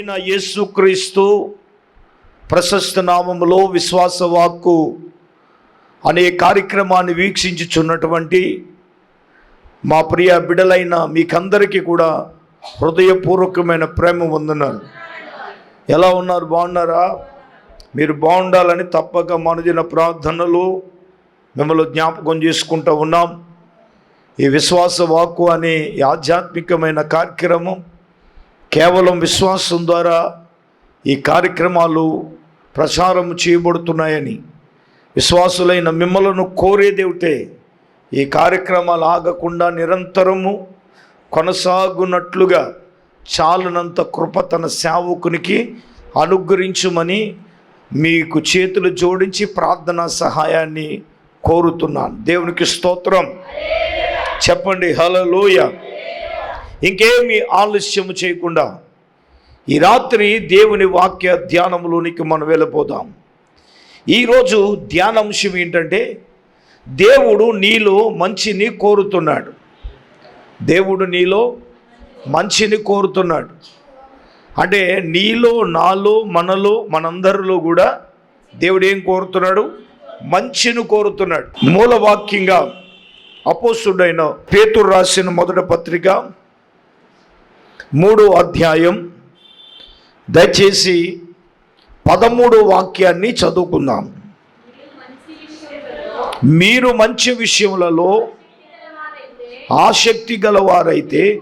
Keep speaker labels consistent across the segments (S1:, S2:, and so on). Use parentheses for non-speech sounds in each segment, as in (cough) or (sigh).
S1: అయిన యేసుక్రీస్తు ప్రశస్త నామములో విశ్వాస వాక్కు అనే కార్యక్రమాన్ని వీక్షించుచున్నటువంటి మా ప్రియ బిడలైన మీకందరికీ కూడా హృదయపూర్వకమైన ప్రేమ వందనాలు. ఎలా ఉన్నారు? బాగున్నారా? మీరు బాగుండాలని తప్పక మనదిన ప్రార్థనలు మిమ్మల్ని జ్ఞాపకం చేసుకుంటూ ఉన్నాం. ఈ విశ్వాస వాక్కు అనే ఆధ్యాత్మికమైన కార్యక్రమం కేవలం విశ్వాసం ద్వారా ఈ కార్యక్రమాలు ప్రచారం చేయబడుతున్నాయని విశ్వాసులైన మిమ్మలను కోరేదేవితే ఈ కార్యక్రమాలు ఆగకుండా నిరంతరము కొనసాగునట్లుగా చాలనంత కృప తన సేవకునికి అనుగ్రహించుమని మీకు చేతులు జోడించి ప్రార్థనా సహాయాన్ని కోరుతున్నాను. దేవునికి స్తోత్రం. చెప్పండి హలలోయ ఇంకేమి ఆలస్యం చేయకుండా ఈ రాత్రి దేవుని వాక్య ధ్యానంలోనికి మనం వెళ్ళిపోదాం. ఈరోజు ధ్యానాంశం ఏంటంటే దేవుడు నీలో మంచిని కోరుతున్నాడు. దేవుడు నీలో మంచిని కోరుతున్నాడు. అంటే నీలో నాలో మనలో మనందరిలో కూడా దేవుడు ఏం కోరుతున్నాడు? మంచిని కోరుతున్నాడు. మూలవాక్యంగా అపోసుడైన పేతురు రాసిన మొదటి పత్రిక మూడో అధ్యాయం. దయచేసి పదమూడో వాక్యాన్ని చదువుకుందాం. మీరు మంచి విషయములలో ఆసక్తి గలవారైతే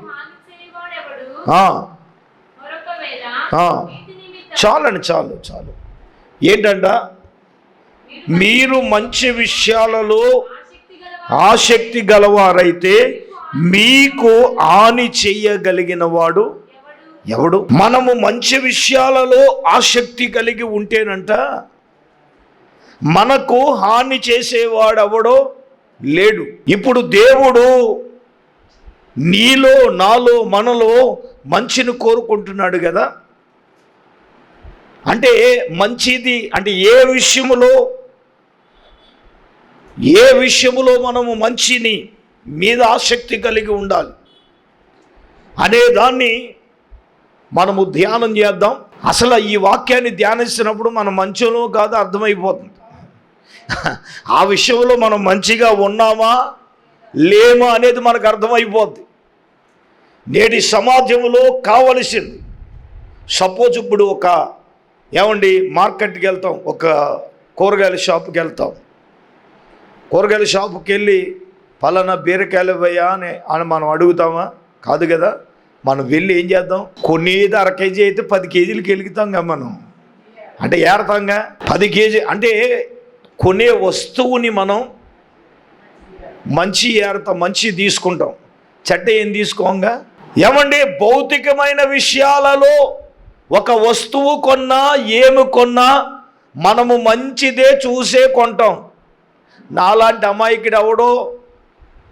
S1: చాలండి చాలు చాలు. ఏంటంట? మీరు మంచి విషయాలలో ఆసక్తి గలవారైతే మీకు హాని చెయ్యగలిగిన వాడు ఎవడు? మనము మంచి విషయాలలో ఆసక్తి కలిగి ఉంటేనంట మనకు హాని చేసేవాడు ఎవడో లేడు. ఇప్పుడు దేవుడు నీలో నాలో మనలో మంచిని కోరుకుంటున్నాడు కదా? అంటే మంచిది అంటే ఏ విషయములో? ఏ విషయములో మనము మంచిని మీద ఆసక్తి కలిగి ఉండాలి. అనేదాన్ని మనము ధ్యానం చేద్దాం. అసలు ఈ వాక్యాన్ని ధ్యానిస్తున్నప్పుడు మనం మంచంలో కాదు అర్థమైపోతుంది. ఆ విషయంలో మనం మంచిగా ఉన్నామా లేమా అనేది మనకు అర్థమైపోద్ది. నేటి సమాజంలో కావలసింది సపోజ్ ఇప్పుడు ఒక ఏమండి మార్కెట్కి వెళ్తాం ఒక కూరగాయల షాప్కి వెళ్తాం. కూరగాయల షాపుకి వెళ్ళి పలానా బీరకాయలు ఇవ్వయా అని అని మనం అడుగుతామా? కాదు కదా. మనం వెళ్ళి ఏం చేద్దాం? కొనేది అర కేజీ అయితే పది కేజీలకి వెలుగుతాం మనం. అంటే ఏడతాంగా? పది కేజీ అంటే కొనే వస్తువుని మనం మంచి ఏడతాం మంచి తీసుకుంటాం. చెడ్డ ఏం తీసుకోంగా? ఏమండి? భౌతికమైన విషయాలలో ఒక వస్తువు కొన్నా ఏమి కొన్నా మనము మంచిదే చూసే కొంటాం. నాలాంటి అమాయకుడు ఎవడో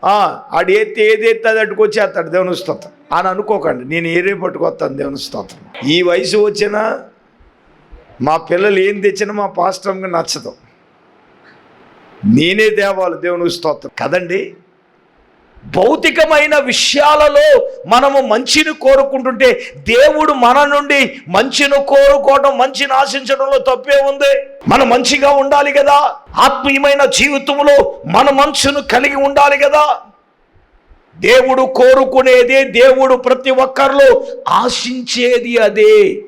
S1: ఆడు ఎత్తి ఏది ఎత్తి అది అతడు దేవుని స్తోత్రం. అని అనుకోకండి. నేను ఏరే పట్టుకొస్తాను దేవుని స్తోత్రం. ఈ వయసు వచ్చినా మా పిల్లలు ఏం తెచ్చినా మా పాస్టర్కి నచ్చదు. నేనే దేవాలి దేవుని స్తోత్రం. కదండి? భౌతికమైన విషయాలలో మనము మంచిని కోరుకుంటుంటే దేవుడు మన నుండి మంచిని కోరుకోవడం మంచిని ఆశించడంలో తప్పే ఉంది. మనం మంచిగా ఉండాలి కదా? ఆత్మీయమైన జీవితంలో మన మనసును కలిగి ఉండాలి కదా? దేవుడు కోరుకునేదే దేవుడు ప్రతి ఒక్కరిలో ఆశించేది అదే.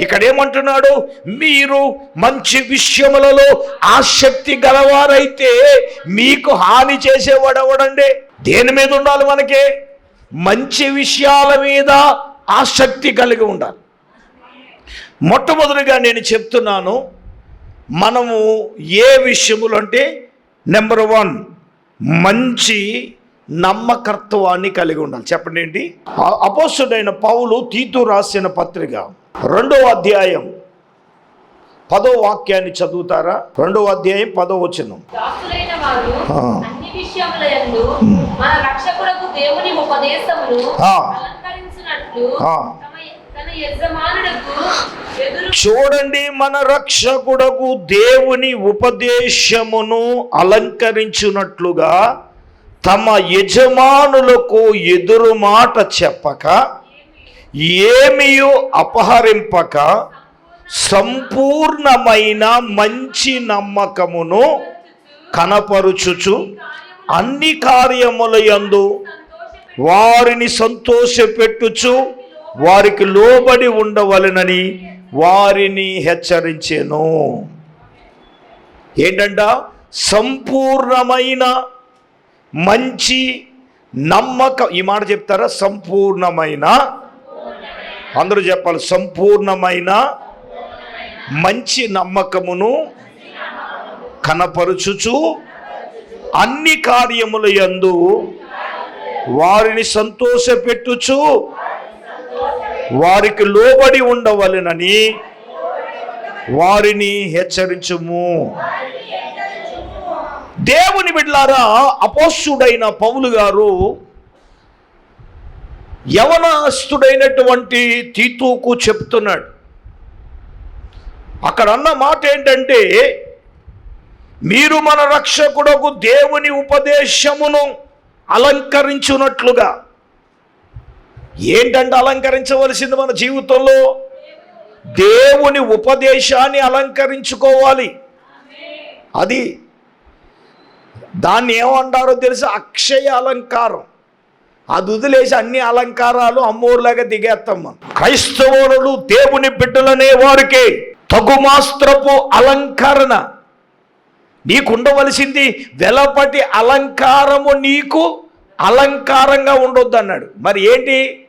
S1: ఇక్కడ ఏమంటున్నాడు మీరు మంచి విషయములలో ఆసక్తి గలవారైతే మీకు హాని చేసేవాడు అవడండి దేని మీద ఉండాలి మనకి? మంచి విషయాల మీద ఆసక్తి కలిగి ఉండాలి. మొట్టమొదటిగా నేను చెప్తున్నాను మనము ఏ విషయములు అంటే నెంబర్ వన్ మంచి నమ్మకత్వాన్ని కలిగి ఉండాలి. చెప్పండి ఏంటి? అపోసుడైన పౌలు తీతు రాసిన పత్రిక రెండవ అధ్యాయం పదో వాక్యాన్ని చదువుతారా? రెండో అధ్యాయం పదో
S2: ఎదురు
S1: చూడండి మన రక్షకుడకు దేవుని ఉపదేశమును అలంకరించున్నట్లుగా తమ యజమానులకు ఎదురు మాట చెప్పక ఏమియో అపహరింపక సంపూర్ణమైన మంచి నమ్మకమును కనపరుచుచు అన్ని కార్యముల యందు వారిని సంతోషపెట్టుచు వారికి లోబడి ఉండవలెనని వారిని హెచ్చరించెను. ఏంటంట? సంపూర్ణమైన మంచి నమ్మకం ఈ మాట చెప్తారా? సంపూర్ణమైన అందరూ చెప్పాలి సంపూర్ణమైన మంచి నమ్మకమును కనపరుచుచు అన్ని కార్యముల యందు వారిని సంతోషపెట్టుచు వారికి లోబడి ఉండవలెనని వారిని హెచ్చరించుము. దేవుని బిడ్లారా అపోస్తుడైన పౌలు గారు యవనాస్తుడైనటువంటి తీతూకు చెప్తున్నాడు. అక్కడ అన్న మాట ఏంటంటే మీరు మన రక్షకుడకు దేవుని ఉపదేశమును అలంకరించున్నట్లుగా ఏంటంటే అలంకరించవలసింది మన జీవితంలో? దేవుని ఉపదేశాన్ని అలంకరించుకోవాలి. అది దాన్ని ఏమంటారో తెలుసా? అక్షయ అలంకారం. అది వదిలేసి అన్ని అలంకారాలు అమ్మోరులాగా దిగేస్తాం మనం. క్రైస్తవులు దేవుని బిడ్డలనే వారికి. తగుమాస్త్రపు అలంకరణ. నీకు ఉండవలసింది వెలపటి అలంకారము నీకు అలంకారంగా ఉండొద్దు అన్నాడు మరి ఏంటి?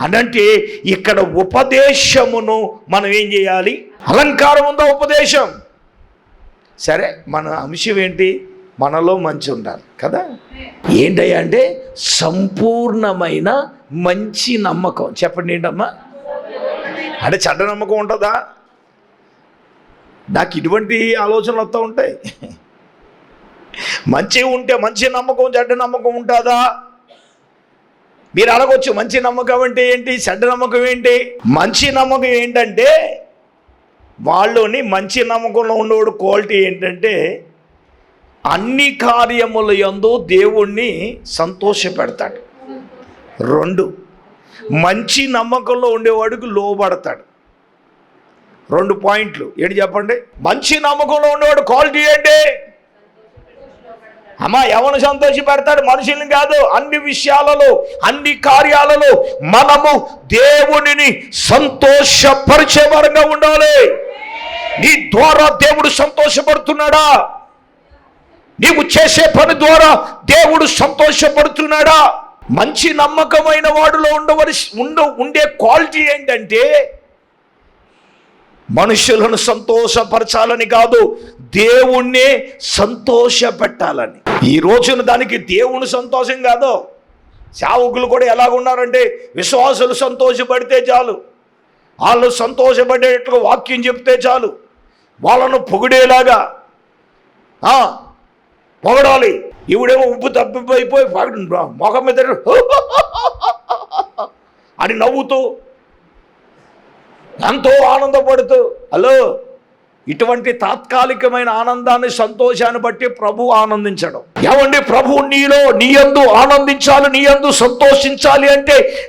S1: అనంటే ఇక్కడ ఉపదేశమును మనం ఏం చేయాలి? అలంకారం ఉందా ఉపదేశం? సరే మన అంశం ఏంటి? మనలో మంచి ఉండాలి కదా? ఏంటయ్యా అంటే సంపూర్ణమైన మంచి నమ్మకం. చెప్పండి ఏంటమ్మా? అంటే చెడ్డ నమ్మకం ఉంటుందా? నాకు ఇటువంటి ఆలోచనలు వస్తూ ఉంటాయి. మంచి ఉంటే మంచి నమ్మకం చెడ్డ నమ్మకం ఉంటుందా? మీరు అడగొచ్చు మంచి నమ్మకం అంటే ఏంటి చెడ్డ నమ్మకం ఏంటి? మంచి నమ్మకం ఏంటంటే వాళ్ళలోని మంచి నమ్మకంలో ఉన్నవాడు క్వాలిటీ ఏంటంటే అన్ని కార్యముల యందు దేవుణ్ణి సంతోషపెడతాడు. రెండు మంచి నమ్మకంలో ఉండేవాడికి లోబడతాడు. రెండు పాయింట్లు. ఏంటి చెప్పండి? మంచి నమ్మకంలో ఉండేవాడు క్వాలిటీ ఏంటి? అమ్మా ఎవరు సంతోష పెడతాడు మనుషుల్ని కాదు అన్ని విషయాలలో అన్ని కార్యాలలో మనము దేవునిని సంతోషపరిచే వరంగా ఉండాలి. నీ ద్వారా దేవుడు సంతోషపడుతున్నాడా? నీవు చేసే పని ద్వారా దేవుడు సంతోషపడుతున్నాడా? మంచి నమ్మకమైన వాడిలో ఉండవలసి ఉండ ఉండే క్వాలిటీ ఏంటంటే మనుషులను సంతోషపరచాలని కాదు దేవుణ్ణి సంతోషపెట్టాలని. ఈ రోజున దానికి దేవుని సంతోషం కాదు. సేవకులు కూడా ఎలాగున్నారంటే విశ్వాసులు సంతోషపడితే చాలు. వాళ్ళు సంతోషపడేటట్టుగా వాక్యం చెప్తే చాలు. వాళ్ళను పొగిడేలాగా పొగడాలి. ఈవిడేమో ఉప్పు తప్పిపోయిపోయి మొఖం మీద (laughs) అని నవ్వుతూ ఎంతో ఆనందపడుతూ హలో ఇటువంటి తాత్కాలికమైన ఆనందాన్ని సంతోషాన్ని బట్టి ప్రభు ఆనందించడం. ఏమండి? ప్రభు నీలో నీయందు ఆనందించాలి నీయందు సంతోషించాలి అంటే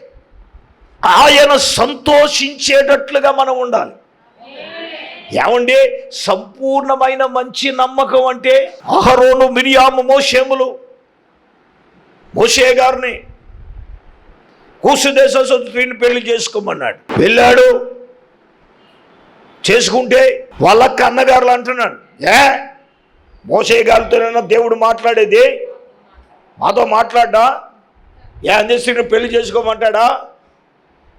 S1: ఆయన సంతోషించేటట్లుగా మనం ఉండాలి. ఏమండి? సంపూర్ణమైన మంచి నమ్మకం అంటే అహరోను మిరియాము మోషేములు. మోషే గారిని కూసుదేశ స్త్రీని పెళ్ళి చేసుకోమన్నాడు. వెళ్ళాడు. చేసుకుంటే వాళ్ళక్క అన్నగారులు అంటున్నాడు. ఏ? మోసే గారితోనైనా దేవుడు మాట్లాడేది? మాతో మాట్లాడ్డా? ఏ అందరిని పెళ్ళి చేసుకోమంటాడా?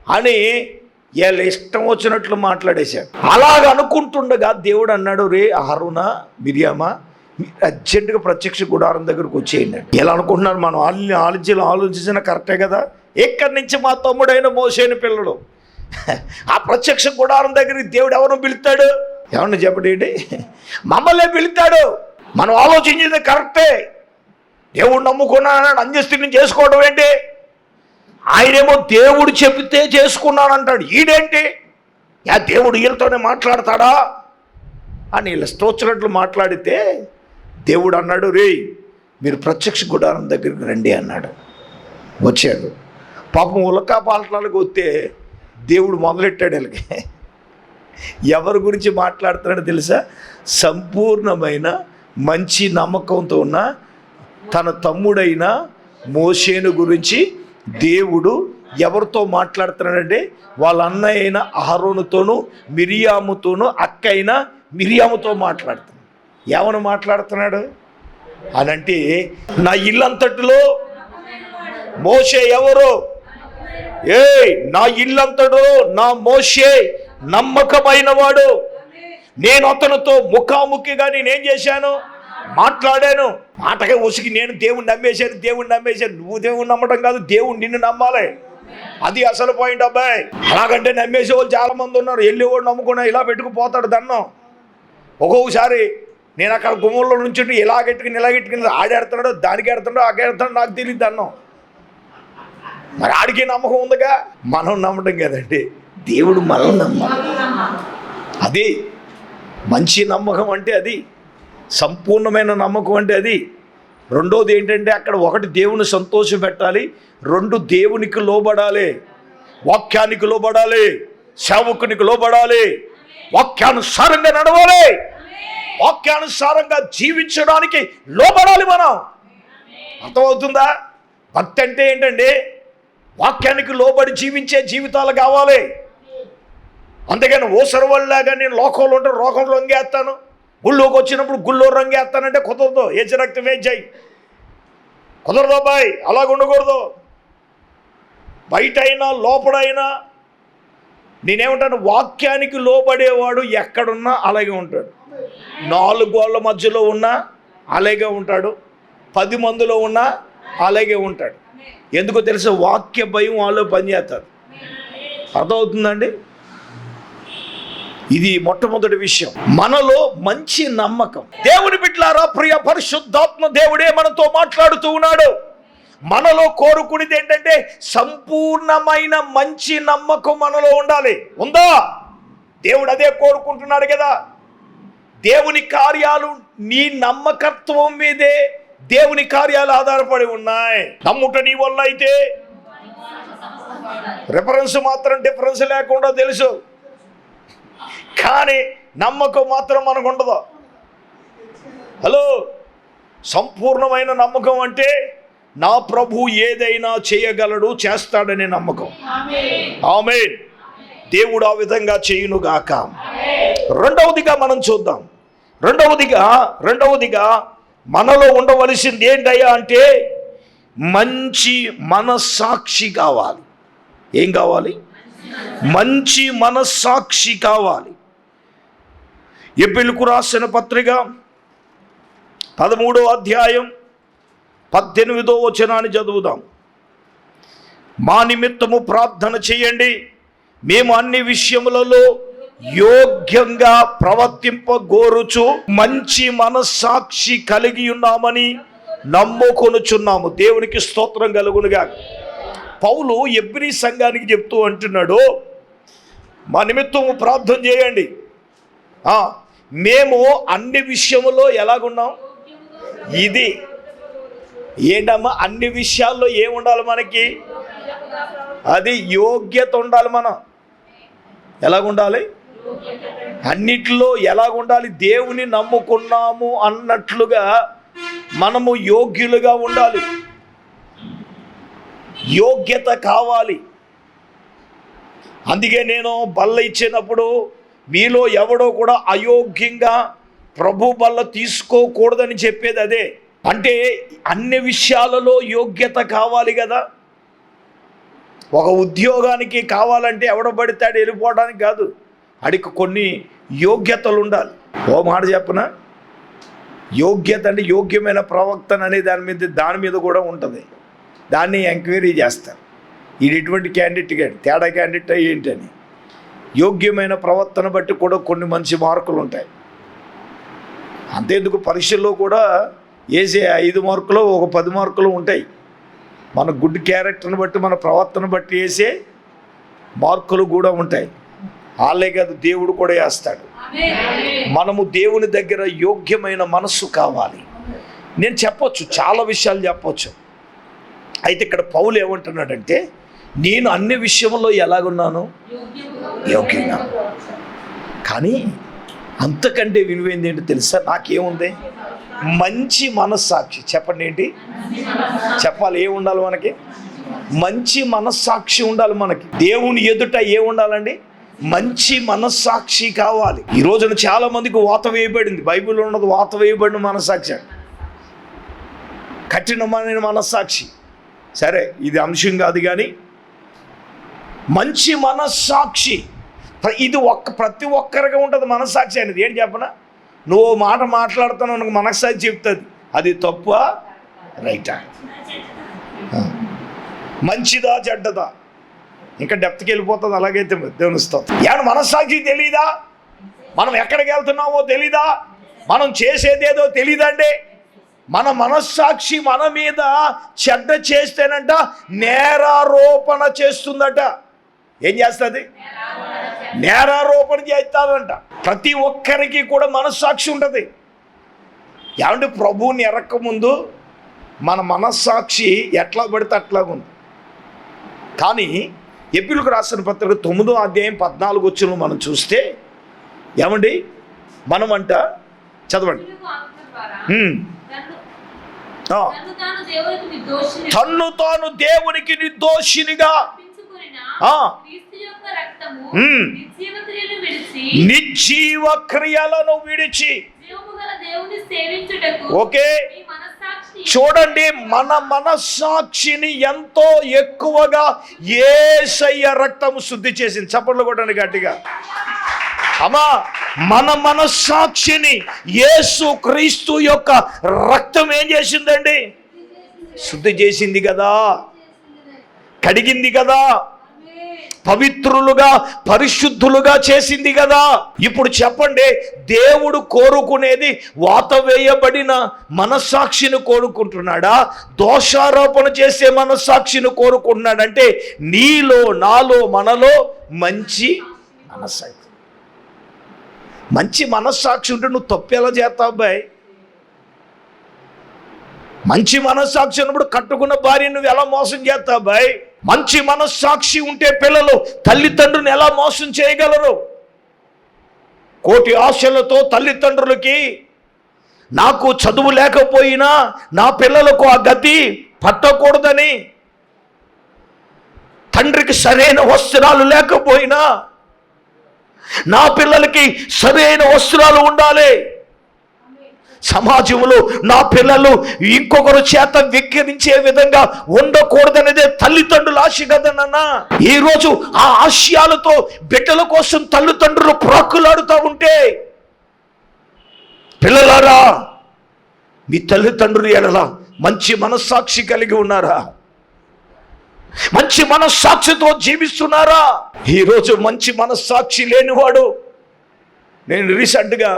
S1: అని వీళ్ళ ఇష్టం వచ్చినట్లు మాట్లాడేశాడు. అలాగ అనుకుంటుండగా దేవుడు అన్నాడు రే అరుణ మిరియామా మీరు అర్జెంటుగా ప్రత్యక్ష గుడారం దగ్గరకు వచ్చేయండి. ఎలా అనుకుంటున్నారు మనం. ఆలోచన ఆలోచించిన కరెక్టే కదా? ఎక్కడి నుంచి మా తమ్ముడైన మోసేని పిల్లడు? (laughs) ఆ ప్రత్యక్ష గుడారం దగ్గరికి దేవుడు ఎవరు పిలుస్తాడు? ఎవరిని చెప్పడేంటి (laughs) మమ్మల్నే పిలుస్తాడు. మనం ఆలోచించింది కరెక్టే. దేవుడు నమ్ముకున్నానని అంత్యస్థితిని చేసుకోవడం ఏంటి? ఆయనేమో దేవుడు చెబితే చేసుకున్నానంటాడు. ఈడేంటి? యా దేవుడు వీళ్ళతోనే మాట్లాడతాడా? అని వీళ్ళ స్తోత్రట్లు మాట్లాడితే దేవుడు అన్నాడు రే మీరు ప్రత్యక్ష గుడారం దగ్గరికి రండి అన్నాడు. వచ్చాడు. పాపం ఉలకా పాలటాలకు వస్తే దేవుడు మొదలెట్టాడు వీళ్ళకి. ఎవరి గురించి మాట్లాడుతున్నాడో తెలుసా? సంపూర్ణమైన మంచి నమ్మకంతో ఉన్న తన తమ్ముడైన మోషేను గురించి దేవుడు ఎవరితో మాట్లాడుతున్నాడంటే వాళ్ళ అన్నయ్య అయిన అహరోనుతోనూ మిరియాముతోనూ అక్క అయిన మిరియాముతో మాట్లాడుతున్నాడు. ఏమని మాట్లాడుతున్నాడు? అని అంటే నా ఇల్లంతటిలో మోషే ఎవరో? ఏ నా ఇల్లంతడు నా మోషే నమ్మకమైన వాడు నేను అతనితో ముఖాముఖిగా నేనేం చేశాను? మాట్లాడాను. మాటగా ఉసిగి నేను దేవుణ్ణి నమ్మేశాను దేవుణ్ణి నమ్మేశాను. నువ్వు దేవుణ్ణి నమ్మడం కాదు దేవుడు నిన్ను నమ్మాలి. అది అసలు పాయింట్ అబ్బాయి. అలాగంటే నమ్మేసే వాళ్ళు చాలా మంది ఉన్నారు. వెళ్ళి వాడు నమ్ముకున్నా ఇలా పెట్టుకుపోతాడు దన్నం. ఒక్కొక్కసారి నేను అక్కడ గుమ్మంలో నుంచి ఇలా గెట్టుకుని ఇలా గెట్టుకుని ఆడేడుతున్నాడు దానికి ఎడుతున్నాడు ఆగేడుతున్నాడు నాకు తెలియదు అన్నం మరి ఆడికి నమ్మకం ఉందిగా? మనం నమ్మటం కదండి. దేవుడు మనం నమ్మాలి. అది మంచి నమ్మకం అంటే అది. సంపూర్ణమైన నమ్మకం అంటే అది. రెండోది ఏంటంటే అక్కడ ఒకటి దేవుని సంతోషం పెట్టాలి రెండు దేవునికి లోబడాలి. వాక్యానికి లోబడాలి సేవకునికి లోబడాలి. వాక్యానుసారంగా నడవాలి. వాక్యానుసారంగా జీవించడానికి లోబడాలి మనం. అర్థమవుతుందా? భక్తి అంటే ఏంటండి? వాక్యానికి లోబడి జీవించే జీవితాలు కావాలి. అందుకని ఓసర వాళ్ళలాగా నేను లోకంలో ఉంటే లోకంలో రంగేస్తాను గుళ్ళోకి వచ్చినప్పుడు గుళ్ళో రంగేస్తానంటే కుదరదు. ఏ రక్తం జై కుదరదు అబ్బాయి. అలాగ ఉండకూడదు. బయట అయినా లోపడైనా నేనేమంటాను వాక్యానికి లోబడేవాడు ఎక్కడున్నా అలాగే ఉంటాడు. నాలుగు గోళ్ళ మధ్యలో ఉన్నా అలాగే ఉంటాడు. పది మందిలో ఉన్నా అలాగే ఉంటాడు. ఎందుకో తెలుసు? వాక్య భయం వాళ్ళు పనిచేస్తారు అర్థమవుతుందండి? ఇది మొట్టమొదటి విషయం. మనలో మంచి నమ్మకం. దేవుని బిడ్లారా ప్రియ పరిశుద్ధాత్మ దేవుడే మనతో మాట్లాడుతూ ఉన్నాడు. మనలో కోరుకునేది ఏంటంటే సంపూర్ణమైన మంచి నమ్మకం మనలో ఉండాలి. ఉందా? దేవుడు అదే కోరుకుంటున్నాడు కదా. దేవుని కార్యాలు నీ నమ్మకత్వం మీదే. దేవుని కార్యాలు ఆధారపడి ఉన్నాయి. నమ్ముట నీ వల్ల అయితే. రిఫరెన్స్ మాత్రం డిఫరెన్స్ లేకుండా తెలుసు. కానీ నమ్మకం మాత్రం మనకు ఉండదు. హలో సంపూర్ణమైన నమ్మకం అంటే నా ప్రభు ఏదైనా చేయగలడు చేస్తాడనే నమ్మకం. ఆమె దేవుడు ఆ విధంగా చేయునుగాక రెండవదిగా మనం చూద్దాం. రెండవదిగా రెండవదిగా మనలో ఉండవలసింది ఏంటయ్యా అంటే మంచి మనస్సాక్షి కావాలి. ఏం కావాలి? మంచి మనస్సాక్షి కావాలి. ఎబ్బెలుకు రాసిన పత్రిక పదమూడో అధ్యాయం పద్దెనిమిదో వచనాన్ని చదువుదాం. మా నిమిత్తము ప్రార్థన చేయండి. మేము అన్ని విషయములలో యోగ్యంగా ప్రవర్తింపగోరుచు మంచి మనస్సాక్షి కలిగి ఉన్నామని నమ్ముకొనుచున్నాము. దేవునికి స్తోత్రం కలుగునుగా పౌలు ఎబ్రి సంఘానికి చెప్తూ అంటున్నాడు మా నిమిత్తము ప్రార్థన చేయండి. మేము అన్ని విషయములో ఎలాగున్నాం? ఇది ఏంటమ్మా అన్ని విషయాల్లో ఏముండాలి మనకి? అది యోగ్యత ఉండాలి మనం. ఎలాగుండాలి? అన్నిట్లో ఎలా ఉండాలి దేవుని నమ్ముకున్నాము అన్నట్లుగా మనము యోగ్యులుగా ఉండాలి. యోగ్యత కావాలి. అందుకే నేను బల్ల ఇచ్చినప్పుడు మీలో ఎవడో కూడా అయోగ్యంగా ప్రభు బల్ల తీసుకోకూడదని చెప్పేది అదే. అంటే అన్ని విషయాలలో యోగ్యత కావాలి కదా. ఒక ఉద్యోగానికి కావాలంటే ఎవడ పడితే వెళ్ళిపోవడానికి కాదు. అడికి కొన్ని యోగ్యతలు ఉండాలి. ఓ మాట చెప్పన? యోగ్యత అంటే యోగ్యమైన ప్రవక్తన అనే దాని మీద దాని మీద కూడా ఉంటుంది. దాన్ని ఎంక్వైరీ చేస్తారు. ఇది ఎటువంటి క్యాండిడేట్ కానీ తేడా క్యాండిడేట్ ఏంటని. యోగ్యమైన ప్రవర్తన బట్టి కూడా కొన్ని మంచి మార్కులు ఉంటాయి. అంతేందుకు పరీక్షల్లో కూడా వేసే ఐదు మార్కులు ఒక పది మార్కులు ఉంటాయి. మన గుడ్ క్యారెక్టర్ని బట్టి మన ప్రవర్తన బట్టి వేసే మార్కులు కూడా ఉంటాయి. వాళ్ళే కాదు దేవుడు కూడా వేస్తాడు. మనము దేవుని దగ్గర యోగ్యమైన మనస్సు కావాలి. నేను చెప్పొచ్చు చాలా విషయాలు చెప్పొచ్చు. అయితే ఇక్కడ పౌలు ఏమంటున్నాడంటే నేను అన్ని విషయంలో ఎలాగున్నాను? యోగ్యంగా. కానీ అంతకంటే విలువైంది ఏంటో తెలుసా? నాకేముంది? మంచి మనస్సాక్షి. చెప్పండి ఏంటి? చెప్పాలి ఏ ఉండాలి మనకి? మంచి మనస్సాక్షి ఉండాలి మనకి. దేవుని ఎదుట ఏ ఉండాలండి? మంచి మనస్సాక్షి కావాలి. ఈ రోజున చాలా మందికి వాత వేయబడింది. బైబిల్లో ఉన్నది వాత వేయబడిన మనస్సాక్షి కఠినమైన మనస్సాక్షి. సరే ఇది అంశం కాదు కానీ మంచి మనస్సాక్షి. ప్ర- ఇది ఒక్క ప్రతి ఒక్కరిగా ఉంటుంది మనస్సాక్షి అనేది. ఏంటి చెప్పనా? నువ్వు మాట మాట్లాడుతున్నావు నాకు మనస్సాక్షి చెప్తుంది. అది తప్ప? రైటా? మంచిదా చెడ్డదా? ఇంకా డెప్త్కి వెళ్ళిపోతుంది అలాగైతే దేవునిస్తాం. ఏమన్నా మనస్సాక్షి తెలీదా? మనం ఎక్కడికి వెళ్తున్నామో తెలీదా? మనం చేసేదేదో తెలీదండి. మన మనస్సాక్షి మన మీద చెడ్డ చేస్తేనంట నేరారోపణ చేస్తుందట. ఏం చేస్తుంది? నేరారోపణ చేస్తాదంట. ప్రతి ఒక్కరికి కూడా మనస్సాక్షి ఉంటుంది. ఏమంటే ప్రభువుని ఎరక్కముందు మన మనస్సాక్షి ఎట్లా పడితే అట్లా కానీ ఎపిలకు రాసిన పత్రిక తొమ్మిదో అధ్యాయం పద్నాలుగు వచ్చిన మనం చూస్తే ఏమండి? చదవండి.
S2: ఆత్మ ద్వారా
S1: హ్మ్.
S2: తన్ను తాను దేవునికి
S1: నిర్దోషినిగా
S2: నిర్జీవ
S1: క్రియలను విడిచి ఓకే. చూడండి మన మనస్సాక్షిని ఎంతో ఎక్కువగా ఏసయ్య రక్తము శుద్ధి చేసింది. చప్పట్లు కొట్టండి గట్టిగా. అమ్మా మన మనస్సాక్షిని యేసు క్రీస్తు యొక్క రక్తం ఏం చేసిందండి? శుద్ధి చేసింది కదా. కడిగింది కదా. పవిత్రులుగా పరిశుద్ధులుగా చేసింది కదా. ఇప్పుడు చెప్పండి దేవుడు కోరుకునేది వాత వేయబడిన మనస్సాక్షిని కోరుకుంటున్నాడా? దోషారోపణ చేసే మనస్సాక్షిని కోరుకుంటున్నాడంటే నీలో నాలో మనలో మంచి మనస్సాక్షి. మంచి మనస్సాక్షి ఉంటే నువ్వు తప్పు చేస్తావు అబ్బాయి? మంచి మనస్సాక్షి ఉన్నప్పుడు కట్టుకున్న భార్య నువ్వు ఎలా మోసం చేస్తావు బాయ్ మంచి మనస్సాక్షి ఉంటే పిల్లలు తల్లిదండ్రులను ఎలా మోసం చేయగలరు? కోటి ఆశలతో తల్లిదండ్రులకి నాకు చదువు లేకపోయినా నా పిల్లలకు ఆ గతి పట్టకూడదని తండ్రికి సరైన వస్త్రాలు లేకపోయినా నా పిల్లలకి సరైన వస్త్రాలు ఉండాలి. సమాజంలో నా పిల్లలు ఇంకొకరు చేత వెక్కిరించే విధంగా ఉండకూడదనేదే తల్లిదండ్రుల ఆశ కదనన్నా ఈ రోజు ఆ ఆశయాలతో బిడ్డల కోసం తల్లిదండ్రులు ప్రాకులాడుతూ ఉంటే పిల్లలారా మీ తల్లిదండ్రులు ఎడల మంచి మనస్సాక్షి కలిగి ఉన్నారా? మంచి మనస్సాక్షితో జీవిస్తున్నారా? ఈరోజు మంచి మనస్సాక్షి లేనివాడు నేను రీసెంట్గా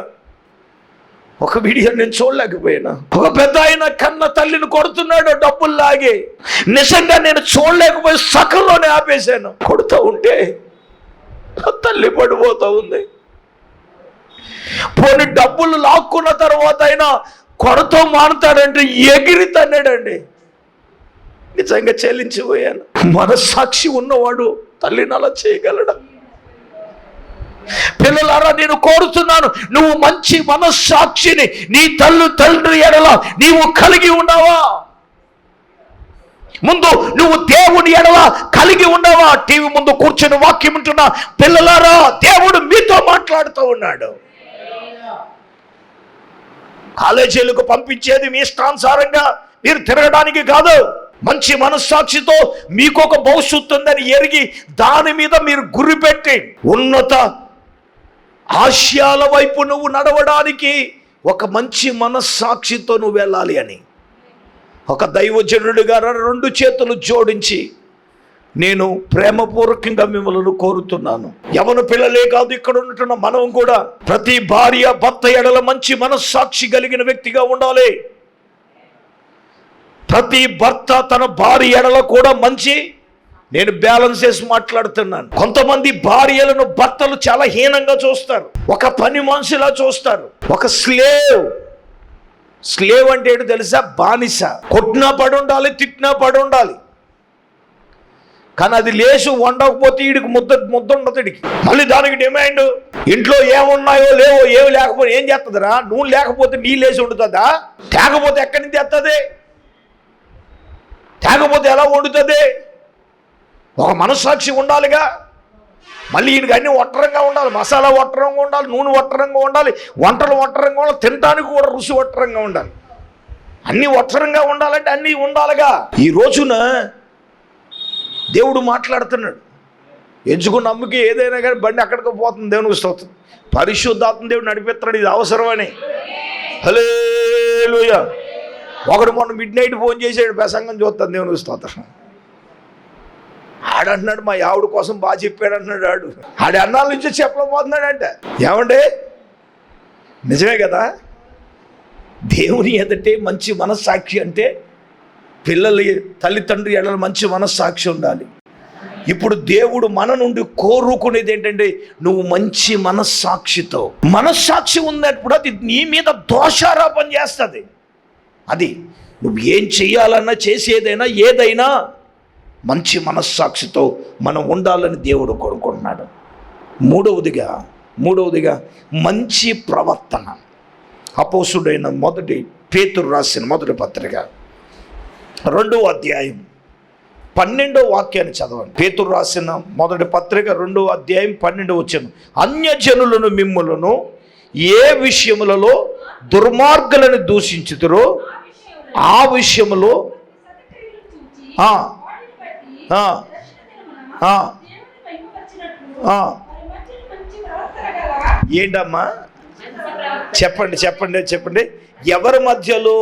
S1: ఒక వీడియో నేను చూడలేకపోయినా. ఒక పెద్ద ఆయన కన్న తల్లిని కొడుతున్నాడు డబ్బులు లాగి. నిజంగా నేను చూడలేకపోయి సకంలోనే ఆపేశాను. కొడుతూ ఉంటే తల్లి పడిపోతూ ఉంది. పోనీ డబ్బులు లాక్కున్న తర్వాత అయినా కొడతో మానుతాడంటే ఎగిరి తన్నాడండి. నిజంగా చెల్లించిపోయాను. మనస్సాక్షి ఉన్నవాడు తల్లిని అలా చేయగలడా? పిల్లలారా నేను కోరుతున్నాను నువ్వు మంచి మనస్సాక్షిని నీ తల్లి తండ్రి ఎడల నీవు కలిగి ఉన్నావా ముందు నువ్వు దేవుని ఎడల కలిగి ఉన్నావా టీవీ ముందు కూర్చొని వాక్యం ఉంటున్నా పిల్లలారా దేవుడు మీతో మాట్లాడుతూ ఉన్నాడు. కాలేజీలకు పంపించేది మీ ఇష్టానుసారంగా మీరు తిరగడానికి కాదు. మంచి మనస్సాక్షితో మీకు ఒక భవిష్యత్తు ఉందని ఎరిగి దాని మీద మీరు గురి పెట్టి ఉన్నత ఆశయాల వైపు నువ్వు నడవడానికి ఒక మంచి మనస్సాక్షితో నువ్వు వెళ్ళాలి అని. ఒక దైవజనుడిగా రెండు చేతులు జోడించి నేను ప్రేమపూర్వకంగా మిమ్మల్ని కోరుతున్నాను. యవన పిల్లలే కాదు ఇక్కడ ఉంటున్న మనం కూడా ప్రతి భార్య భర్త ఎడల మంచి మనస్సాక్షి కలిగిన వ్యక్తిగా ఉండాలి. ప్రతి భర్త తన భార్య ఎడల కూడా మంచి నేను బ్యాలెన్స్ చేసి మాట్లాడుతున్నాను. కొంతమంది భార్యలను భర్తలు చాలా హీనంగా చూస్తారు. ఒక పని మనిషిలా చూస్తారు. ఒక స్లేవ్. స్లేవ్ అంటే ఏంటో తెలుసా? బానిస. కొట్టినా పడి ఉండాలి తిట్టినా పడి ఉండాలి కానీ అది లేచి వండకపోతే వీడికి ముద్ద ముద్ద ఉండదు వీడికి మళ్ళీ దానికి డిమాండ్. ఇంట్లో ఏమున్నాయో లేవో ఏమి లేకపోతే ఏం చేస్తుందిరా నూనె లేకపోతే నీ లేచి వండుతుందా? తేకపోతే ఎక్కడి నుంచి తెస్తుంది తేకపోతే ఎలా వండుతుంది? ఒక మనస్సాక్షి ఉండాలిగా. మళ్ళీ ఈయనకి అన్ని ఒట్టరంగా ఉండాలి. మసాలా ఒట్టరంగా ఉండాలి నూనె ఒట్టరంగా ఉండాలి వంటలు ఒట్టరంగా ఉండాలి తినడానికి కూడా రుచి ఒట్టరంగా ఉండాలి. అన్నీ ఒట్టరంగా ఉండాలంటే అన్నీ ఉండాలిగా. ఈ రోజున దేవుడు మాట్లాడుతున్నాడు. ఎంచుకున్న అమ్మకి ఏదైనా కానీ బండి అక్కడికి పోతుంది దేవునికి స్తోత్రం. పరిశుద్ధాత్మ దేవుడు నడిపిస్తున్నాడు ఇది అవసరమని. హలే ఒకడు మొన్న మిడ్ నైట్ ఫోన్ చేసాడు ప్రసంగం చూస్తాను దేవునికి స్తోత్రం. ఆడంటున్నాడు మా ఆవిడ కోసం బాగా చెప్పాడు అంటున్నాడు ఆడు. ఆడి అన్నాల నుంచి చెప్పలేకపోతున్నాడంట ఏమంటే నిజమే కదా? దేవుని ఎదటే మంచి మనస్సాక్షి అంటే పిల్లలు తల్లిదండ్రి ఎడల మంచి మనస్సాక్షి ఉండాలి. ఇప్పుడు దేవుడు మన నుండి కోరుకునేది ఏంటంటే నువ్వు మంచి మనస్సాక్షితో మనస్సాక్షి ఉన్నప్పుడు అది నీ మీద దోషారోపణ చేస్తుంది. అది నువ్వు ఏం చెయ్యాలన్నా చేసేదైనా ఏదైనా మంచి మనస్సాక్షితో మనం ఉండాలని దేవుడు కోరుకుంటున్నాడు. మూడవదిగా మూడవదిగా మంచి ప్రవర్తన. అపోసుడైన మొదటి పేతురు రాసిన మొదటి పత్రిక. రెండవ అధ్యాయం. పన్నెండో వాక్యాన్ని చదవండి. పేతురు రాసిన మొదటి పత్రిక రెండో అధ్యాయం పన్నెండో వచ్చాను అన్యజనులను మిమ్ములను ఏ విషయములలో దుర్మార్గులను దూషించుతురో ఆ విషయములో ఏంటమ్మా? చెప్పండి చెప్పండి చెప్పండి. ఎవరి మధ్యలో?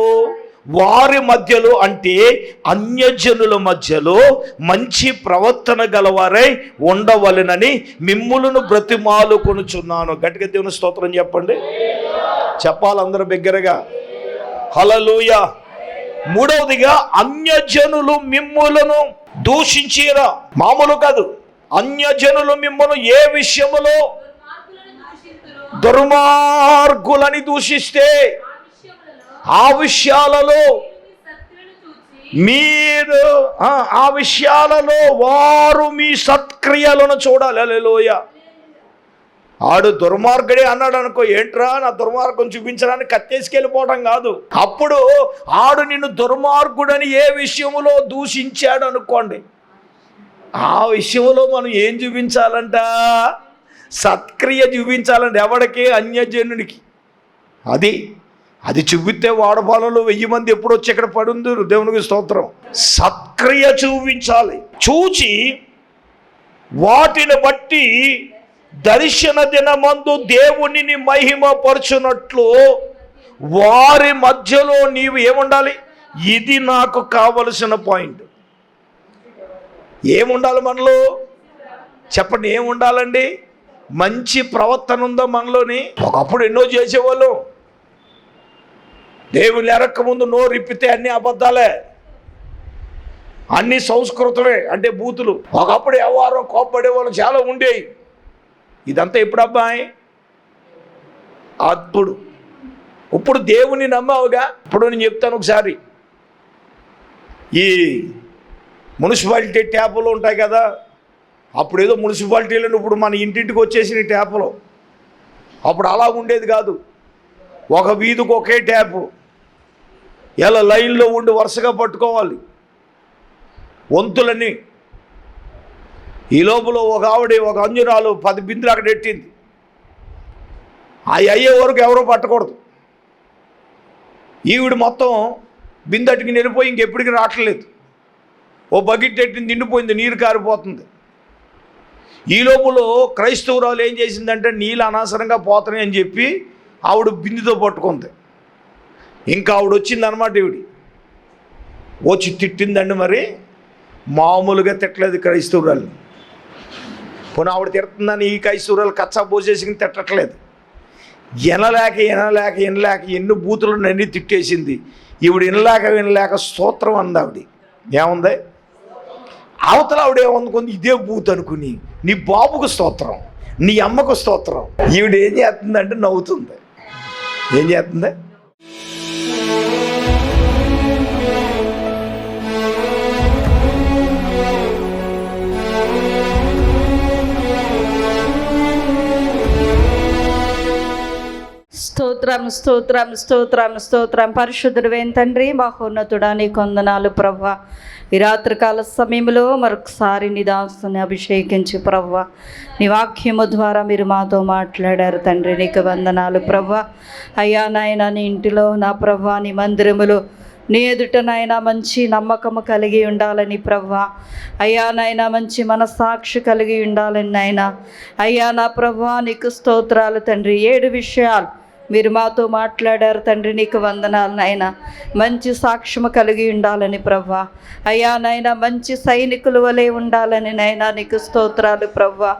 S1: వారి మధ్యలో అంటే అన్యజనుల మధ్యలో మంచి ప్రవర్తన గలవారై ఉండవలెనని మిమ్ములను బ్రతిమాలు కొనుచున్నాను. గట్టిగా దేవుని స్తోత్రం చెప్పండి. చెప్పాలి అందరూ బిగ్గరగా. హలలుయ మూడవదిగా అన్యజనులు మిమ్ములను దూషించిరా. మామూలు కాదు. అన్యజనులు మిమ్మల్ని ఏ విషయములో
S2: దుర్మార్గులని
S1: దూషిస్తే
S2: ఆ
S1: విషయాలలో మీరు ఆ, విషయాలలో వారు మీ సత్క్రియలను చూడాలి. లోయ ఆడు దుర్మార్గుడే అన్నాడు అనుకో ఏంట్రా నా దుర్మార్గం చూపించడానికి కత్తేసుకెళ్ళిపోవడం కాదు. అప్పుడు ఆడు నిన్ను దుర్మార్గుడని ఏ విషయంలో దూషించాడు అనుకోండి. ఆ విషయంలో మనం ఏం చూపించాలంట? సత్క్రియ చూపించాలంటే ఎవడికి? అన్యజనుడికి అది అది చూపితే వాడపాలలో వెయ్యి మంది ఎప్పుడు వచ్చి ఇక్కడ పడుంది? దేవునికి స్తోత్రం. సత్క్రియ చూపించాలి. చూచి వాటిని బట్టి దర్శన దినమందు దేవునిని మహిమపరచునట్లు వారి మధ్యలో నీవు ఏముండాలి? ఇది నాకు కావలసిన పాయింట్. ఏముండాలి మనలో? చెప్పండి ఏముండాలండి? మంచి ప్రవర్తన ఉందో మనలోని? ఒకప్పుడు ఎన్నో చేసేవాళ్ళు. దేవుని ఎరక్క ముందు నోరు అన్ని అబద్ధాలే. అన్ని సంస్కృతమే అంటే బూతులు. ఒకప్పుడు ఎవరో కోప్పడే వాళ్ళు చాలా ఉండేవి. ఇదంతా ఎప్పుడు అబ్బాయి అప్పుడు. ఇప్పుడు దేవుని నమ్మావుగా? ఇప్పుడు నేను చెప్తాను ఒకసారి. ఈ మున్సిపాలిటీ ట్యాపులు ఉంటాయి కదా అప్పుడు ఏదో మున్సిపాలిటీలను ఇప్పుడు మన ఇంటింటికి వచ్చేసిన ట్యాపులు. అప్పుడు అలా ఉండేది కాదు. ఒక వీధికి ఒకే ట్యాపు. ఎలా లైన్లో ఉండి వరుసగా పట్టుకోవాలి. వంతులని ఈ లోపల ఒక ఆవిడ ఒక అంజురాలు పది బిందులు అక్కడ ఎట్టింది అవి అయ్యే వరకు ఎవరో పట్టకూడదు. ఈవిడ మొత్తం బిందటికి నిలిపోయి ఇంకెప్పటికి రావట్లేదు. ఓ బకెట్ ఎట్టింది నిండిపోయింది నీరు కారిపోతుంది. ఈ లోపల క్రైస్తవురాలు ఏం చేసిందంటే నీళ్ళు అనవసరంగా పోతున్నాయి అని చెప్పి ఆవిడ బిందుతో పట్టుకుంది. ఇంకా ఆవిడ వచ్చిందనమాట ఈవిడి. వచ్చి తిట్టిందండి మరి. మామూలుగా తిట్టలేదు క్రైస్తవురాలు. పోనీ ఆవిడ తిడుతుందని ఈ క్రైస్తవురాలు కచ్చా పోసేసి తిట్టట్లేదు. ఎనలేక ఎనలేక వినలేక ఎన్ని బూతులు నన్ను తిట్టేసింది. ఈవిడ వినలేక వినలేక స్తోత్రం అంది ఆవిడ. ఏముంది? అవతల ఆవిడ ఏమనుకుంది ఇదే బూత్ అనుకుని నీ బాబుకు స్తోత్రం నీ అమ్మకు స్తోత్రం. ఈవిడ ఏం చేస్తుందంటే నవ్వుతుంది. ఏం చేస్తుంది?
S3: స్తోత్రం స్తోత్రం స్తోత్రం స్తోత్రం పరిశుద్ధుడు తండ్రి మహోన్నతుడా నీ కొందనాలు ప్రభ ఈ రాత్రికాల సమయంలో మరొకసారి నీ దాసుని అభిషేకించి ప్రవ్వ. నీ వాక్యము ద్వారా మీరు మాతో మాట్లాడారు తండ్రి నీకు వందనాలు ప్రవ్వ. అయ్యా నాయన నీ ఇంటిలో నా ప్రవ్వ నీ మందిరములో నీ ఎదుట నాయన మంచి నమ్మకము కలిగి ఉండాలని ప్రవ్వ. అయ్యా నాయన మంచి మనసాక్షి కలిగి ఉండాలని నాయన. అయ్యా నా ప్రవ్వ నీకు స్తోత్రాలు తండ్రి. ఏడు విషయాలు మీరు మాతో మాట్లాడారు తండ్రి నీకు వందనాలు నాయన. మంచి సాక్ష్యము కలిగి ఉండాలని ప్రవ్వా. అయ్యా నాయన మంచి సైనికుల వలె ఉండాలని నాయన నీకు స్తోత్రాలు ప్రవ్వా.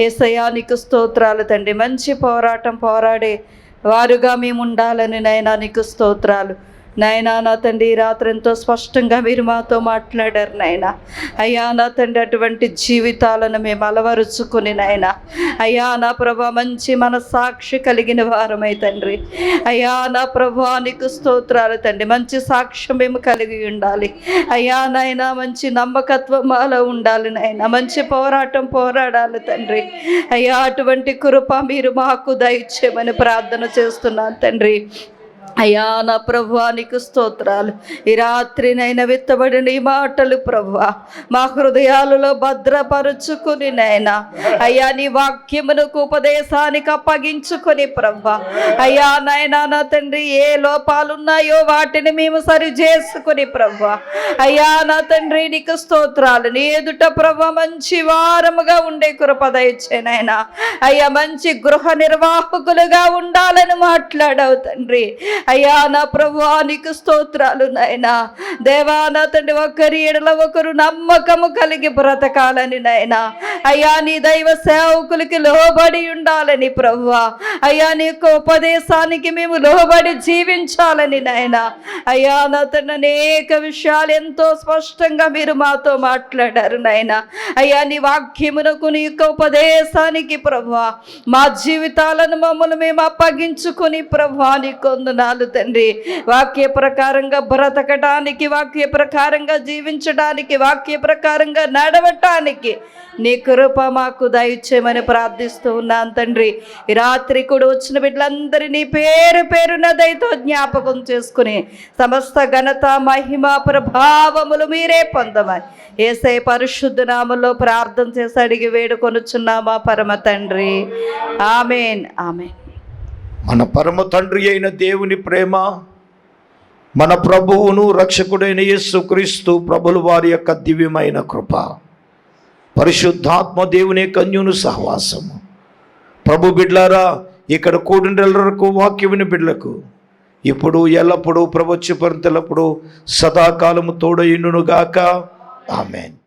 S3: ఏసయ్యా నీకు స్తోత్రాలు తండ్రి. మంచి పోరాటం పోరాడే వారుగా మేము ఉండాలని నాయన నీకు స్తోత్రాలు. నాయనా నా తండ్రి ఈ రాత్రి ఎంతో స్పష్టంగా మీరు మాతో మాట్లాడారు నాయన. అయ్యా నా తండ్రి అటువంటి జీవితాలను మేము అలవరుచుకుని నాయన. అయ్యా నా ప్రభా మంచి మనసాక్షి కలిగిన వారమై తండ్రి. అయ్యా నా ప్రభా నీకు స్తోత్రాలు తండ్రి. మంచి సాక్ష్యం మేము కలిగి ఉండాలి. అయ్యా నాయన మంచి నమ్మకత్వం మాలో ఉండాలి నాయన. మంచి పోరాటం పోరాడాలి తండ్రి. అయ్యా అటువంటి కృప మీరు మాకు దయచేయమని ప్రార్థన చేస్తున్నాను తండ్రి. అయ్యా నా ప్రభువా నీకు స్తోత్రాలు. ఈ రాత్రినైనా విత్తబడిన ఈ మాటలు ప్రభువా. మా హృదయాలలో భద్రపరుచుకుని నైనా. అయ్యా నీ వాక్యమునకు ఉపదేశానికి అప్పగించుకొని ప్రభా అయ్యా నాయనా నా తండ్రి ఏ లోపాలున్నాయో వాటిని మేము సరి చేసుకుని ప్రభా అయ్యా నా తండ్రి నీకు స్తోత్రాలు. నీ ఎదుట ప్రభ మంచి వారముగా ఉండే కృపదయచ్చేనైనా అయ్యా మంచి గృహ నిర్వాహకులుగా ఉండాలని మాట్లాడవు తండ్రి. అయ్యా నా ప్రభువా నీకు స్తోత్రాలు నాయనా. దేవా నా తండ్రి ఒకరి ఎడల ఒకరు నమ్మకము కలిగి బ్రతకాలని నాయనా. అయ్యా నీ దైవ సేవకులకి లోబడి ఉండాలని ప్రభువా. అయ్యా నీ యొక్క ఉపదేశానికి మేము లోబడి జీవించాలని నాయనా. అయ్యా నా తండ్రి అనేక విషయాలు ఎంతో స్పష్టంగా మీరు మాతో మాట్లాడారు నాయనా. అయ్యా నీ వాక్యమునకు నీ యొక్క ఉపదేశానికి ప్రభువా. మా జీవితాలను మమ్మల్ని మేము అప్పగించుకుని ప్రభువా నీ వందనాలు తండ్రి. వాక్య ప్రకారంగా బ్రతకటానికి వాక్య ప్రకారంగా జీవించడానికి వాక్య ప్రకారంగా నడవటానికి నీ కృప మాకు దయచేయమని ప్రార్థిస్తూ ఉన్నాను తండ్రి. రాత్రి కూడా వచ్చిన బిడ్డలందరినీ పేరు పేరున దయతో జ్ఞాపకం చేసుకుని సమస్త ఘనత మహిమ ప్రభావములు మీరే పొందమని ఏసై పరిశుద్ధ నామంలో ప్రార్థన చేసి అడిగి వేడుకొనుచున్నామా పరమ తండ్రి. ఆమెన్. ఆమెన్.
S1: మన పరమ తండ్రి అయిన దేవుని ప్రేమ మన ప్రభువును రక్షకుడైన యేసుక్రీస్తు ప్రభుల వారి యొక్క దివ్యమైన కృప పరిశుద్ధాత్మ దేవుని కన్యును సహవాసము. ప్రభు బిడ్లారా ఇక్కడ కూడినకు వాక్యముని బిడ్లకు ఇప్పుడు ఎల్లప్పుడూ ప్రభుత్వ పరితలప్పుడు సదాకాలము తోడయునుగాక ఆమెన్.